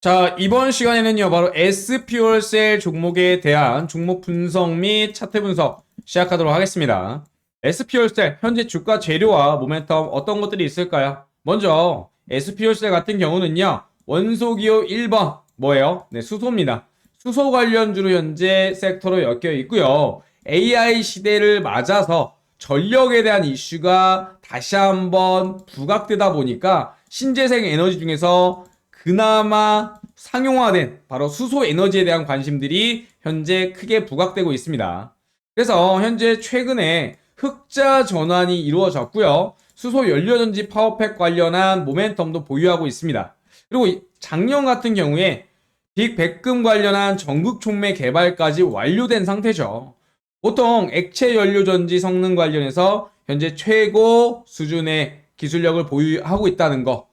자, 이번 시간에는요, 바로 SP월셀 종목에 대한 종목 분석 및 차트 분석 시작하도록 하겠습니다. SP월셀, 현재 주가 재료와 모멘텀 어떤 것들이 있을까요? 먼저, SP월셀 같은 경우는요, 원소기호 1번, 뭐예요? 네, 수소입니다. 수소 관련주로 현재 섹터로 엮여 있고요. AI 시대를 맞아서 전력에 대한 이슈가 다시 한번 부각되다 보니까 신재생 에너지 중에서 그나마 상용화된 바로 수소 에너지에 대한 관심들이 현재 크게 부각되고 있습니다. 그래서 현재 최근에 흑자 전환이 이루어졌고요. 수소 연료전지 파워팩 관련한 모멘텀도 보유하고 있습니다. 그리고 이- 작년 같은 경우에 빅백금 관련한 전국 촉매 개발까지 완료된 상태죠. 보통 액체 연료전지 성능 관련해서 현재 최고 수준의 기술력을 보유하고 있다는 거.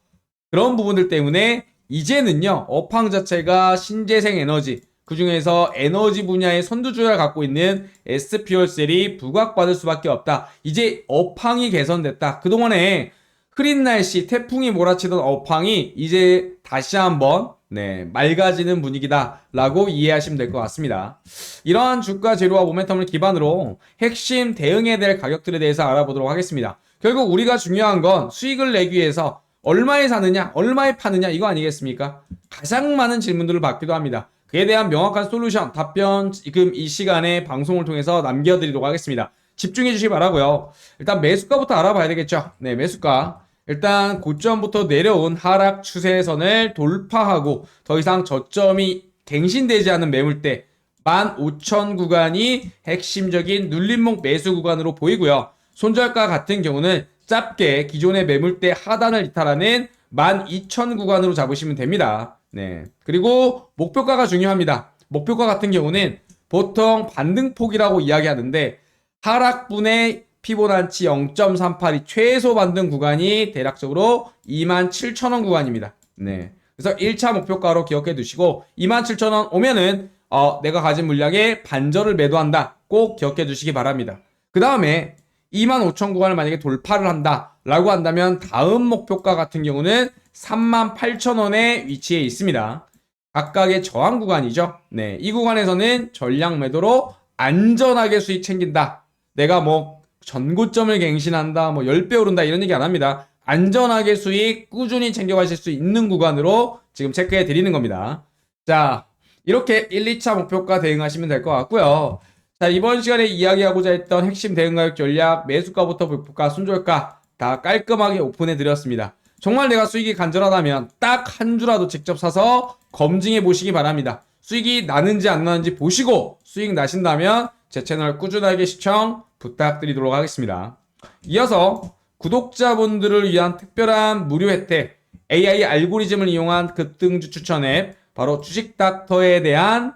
그런 부분들 때문에 이제는요, 업황 자체가 신재생 에너지, 그 중에서 에너지 분야의 선두주를 갖고 있는 SP월셀이 부각받을 수밖에 없다. 이제 업황이 개선됐다. 그동안에 흐린 날씨, 태풍이 몰아치던 업황이 이제 다시 한번 네, 맑아지는 분위기다라고 이해하시면 될 것 같습니다. 이러한 주가 재료와 모멘텀을 기반으로 핵심 대응해야 될 가격들에 대해서 알아보도록 하겠습니다. 결국 우리가 중요한 건 수익을 내기 위해서 얼마에 사느냐, 얼마에 파느냐 이거 아니겠습니까? 가장 많은 질문들을 받기도 합니다. 그에 대한 명확한 솔루션, 답변 지금 이 시간에 방송을 통해서 남겨드리도록 하겠습니다. 집중해 주시기 바라고요. 일단 매수가부터 알아봐야 되겠죠. 네, 매수가. 일단 고점부터 내려온 하락 추세선을 돌파하고 더 이상 저점이 갱신되지 않은 매물대 15,000 구간이 핵심적인 눌림목 매수 구간으로 보이고요. 손절가 같은 경우는 짧게 기존의 매물대 하단을 이탈하는 12,000 구간으로 잡으시면 됩니다. 네. 그리고 목표가가 중요합니다. 목표가 같은 경우는 보통 반등폭이라고 이야기하는데 하락분의 피보나치 0.38이 최소 반등 구간이 대략적으로 27,000원 구간입니다. 네. 그래서 1차 목표가로 기억해 두시고 27,000원 오면은 어, 내가 가진 물량에 반절을 매도한다. 꼭 기억해 두시기 바랍니다. 그 다음에 25,000 구간을 만약에 돌파를 한다. 라고 한다면 다음 목표가 같은 경우는 38,000원에 위치해 있습니다. 각각의 저항 구간이죠. 네. 이 구간에서는 전량 매도로 안전하게 수익 챙긴다. 내가 뭐 전고점을 갱신한다, 뭐 10배 오른다 이런 얘기 안 합니다. 안전하게 수익 꾸준히 챙겨가실 수 있는 구간으로 지금 체크해 드리는 겁니다. 자, 이렇게 1, 2차 목표가 대응하시면 될 것 같고요. 자, 이번 시간에 이야기하고자 했던 핵심 대응 가격 전략, 매수가부터 목표가, 순절가 다 깔끔하게 오픈해 드렸습니다. 정말 내가 수익이 간절하다면 딱 한 주라도 직접 사서 검증해 보시기 바랍니다. 수익이 나는지 안 나는지 보시고 수익 나신다면 제 채널 꾸준하게 시청 부탁드리도록 하겠습니다. 이어서 구독자분들을 위한 특별한 무료 혜택 AI 알고리즘을 이용한 급등주 추천 앱 바로 주식닥터에 대한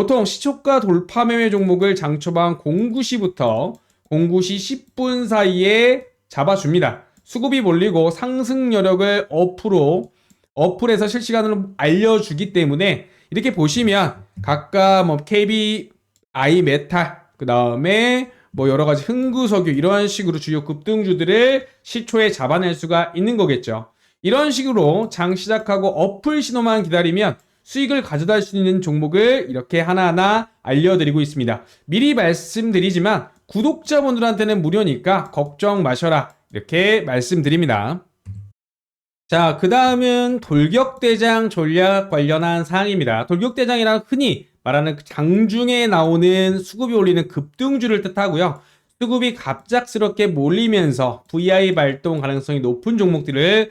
보통 시초가 돌파 매매 종목을 장초반 09시부터 09시 10분 사이에 잡아줍니다. 수급이 몰리고 상승 여력을 어플로 어플에서 실시간으로 알려주기 때문에 이렇게 보시면 각각 뭐 KBI 메탈 그 다음에 뭐 여러 가지 흥구석유 이런 식으로 주요 급등주들을 시초에 잡아낼 수가 있는 거겠죠. 이런 식으로 장 시작하고 어플 신호만 기다리면 수익을 가져다 수 있는 종목을 이렇게 하나하나 알려드리고 있습니다. 미리 말씀드리지만 구독자분들한테는 무료니까 걱정 마셔라. 이렇게 말씀드립니다. 자, 그 다음은 돌격대장 전략 관련한 사항입니다. 돌격대장이란 흔히 말하는 그 장중에 나오는 수급이 올리는 급등주를 뜻하고요. 수급이 갑작스럽게 몰리면서 VI 발동 가능성이 높은 종목들을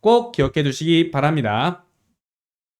꼭 기억해 두시기 바랍니다.